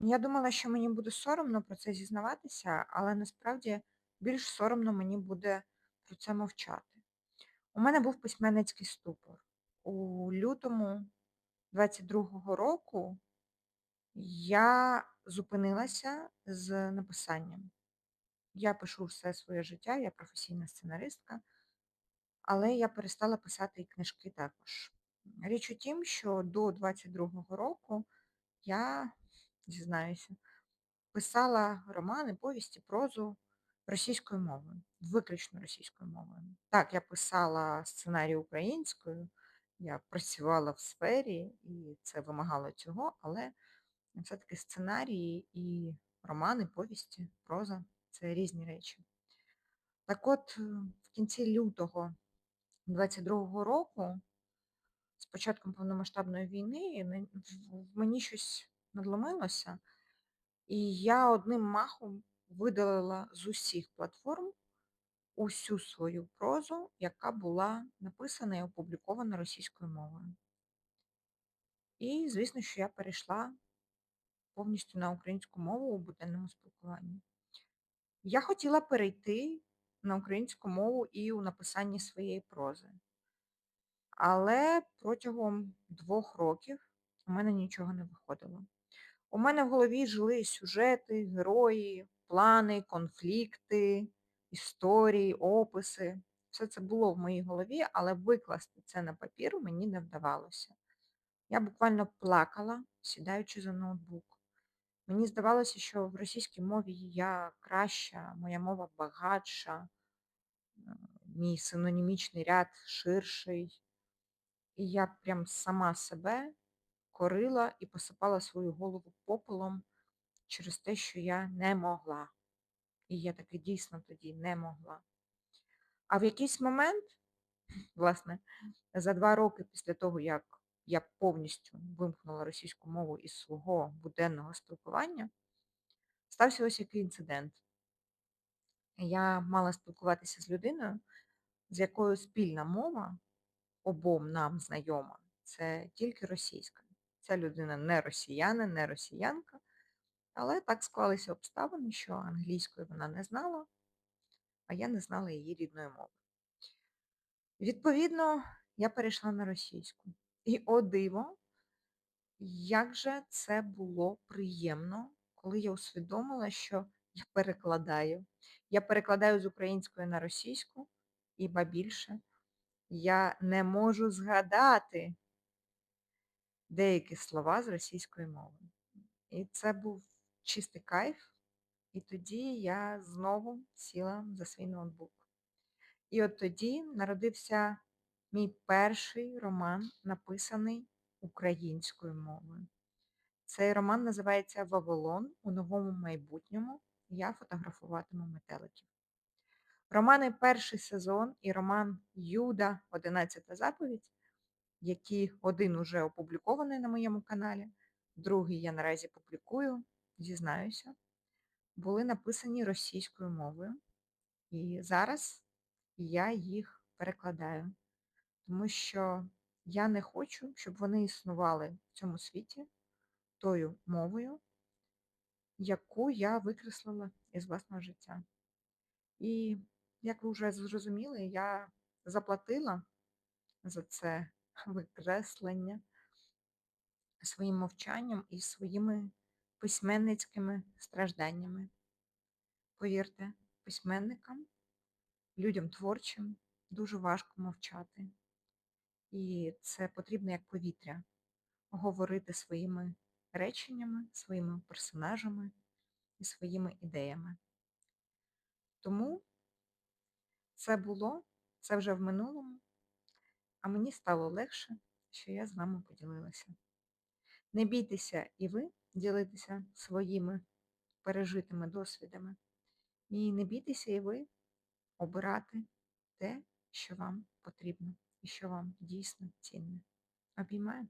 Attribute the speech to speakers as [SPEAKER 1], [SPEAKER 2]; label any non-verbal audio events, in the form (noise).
[SPEAKER 1] Я думала, що мені буде соромно про це зізнаватися, але насправді більш соромно мені буде про це мовчати. У мене був письменницький ступор. У лютому 22-го року я зупинилася з написанням. Я пишу все своє життя, я професійна сценаристка, але я перестала писати і книжки також. Річ у тім, що до 22-го року я, зізнаюся, писала романи, повісті, прозу російською мовою, виключно російською мовою. Так, я писала сценарій українською, я працювала в сфері, і це вимагало цього, але все-таки сценарії і романи, повісті, проза це різні речі. Так от, е, в кінці лютого 22-го року, з початком повномасштабної війни, мені щось надломилося, і я одним махом видалила з усіх платформ усю свою прозу, яка була написана і опублікована російською мовою. І, звісно, що я перейшла повністю на українську мову у буденному спілкуванні. Я хотіла перейти на українську мову і у написанні своєї прози. Але протягом двох років у мене нічого не виходило. У мене в голові жили сюжети, герої, плани, конфлікти, історії, описи. Все це було в моїй голові, але викласти це на папір мені не вдавалося. Я буквально плакала, сідаючи за ноутбук. Мені здавалося, що в російській мові я краща, моя мова багатша, е, мій синонімічний ряд ширший. І я прям сама себе корила і посипала свою голову попелом через те, що я не могла. І я таки дійсно тоді не могла. А в якийсь момент, (clears throat) власне, за два роки після того, як я повністю вимкнула російську мову із свого буденного спілкування, стався ось який інцидент. Я мала спілкуватися з людиною, з якою спільна мова обом нам знайома, це тільки російська. Ця людина не росіянин, не росіянка, але так склалися обставини, що англійської вона не знала, а я не знала її рідної мови. Відповідно, я перейшла на російську. І о диво, як же це було приємно, коли я усвідомила, що я перекладаю. Я перекладаю з української на російську, і ба більше, я не можу згадати деякі слова з російської мови. І це був чистий кайф. І тоді я знову сіла за свій ноутбук. І от тоді народився мій перший роман, написаний українською мовою. Цей роман називається Вавилон у новому майбутньому. Я фотографуватиму метеликів. Романи Перший сезон і роман Юда, Одинадцята заповідь, які один уже опублікований на моєму каналі, другий я наразі публікую, зізнаюся, були написані російською мовою. І зараз я їх перекладаю, тому що я не хочу, щоб вони існували в цьому світі тою мовою, яку я викреслила із власного життя. І, як ви вже зрозуміли, я заплатила за це викреслення своїм мовчанням і своїми письменницькими стражданнями. Повірте, письменникам, людям творчим дуже важко мовчати. І це потрібно як повітря говорити своїми реченнями, своїми персонажами і своїми ідеями. Тому це було, це вже в минулому, а мені стало легше, що я з вами поділилася. Не бійтеся і ви ділитися своїми пережитими досвідами. І не бійтеся і ви обирати те, що вам потрібно і що вам дійсно цінне. Обіймаю.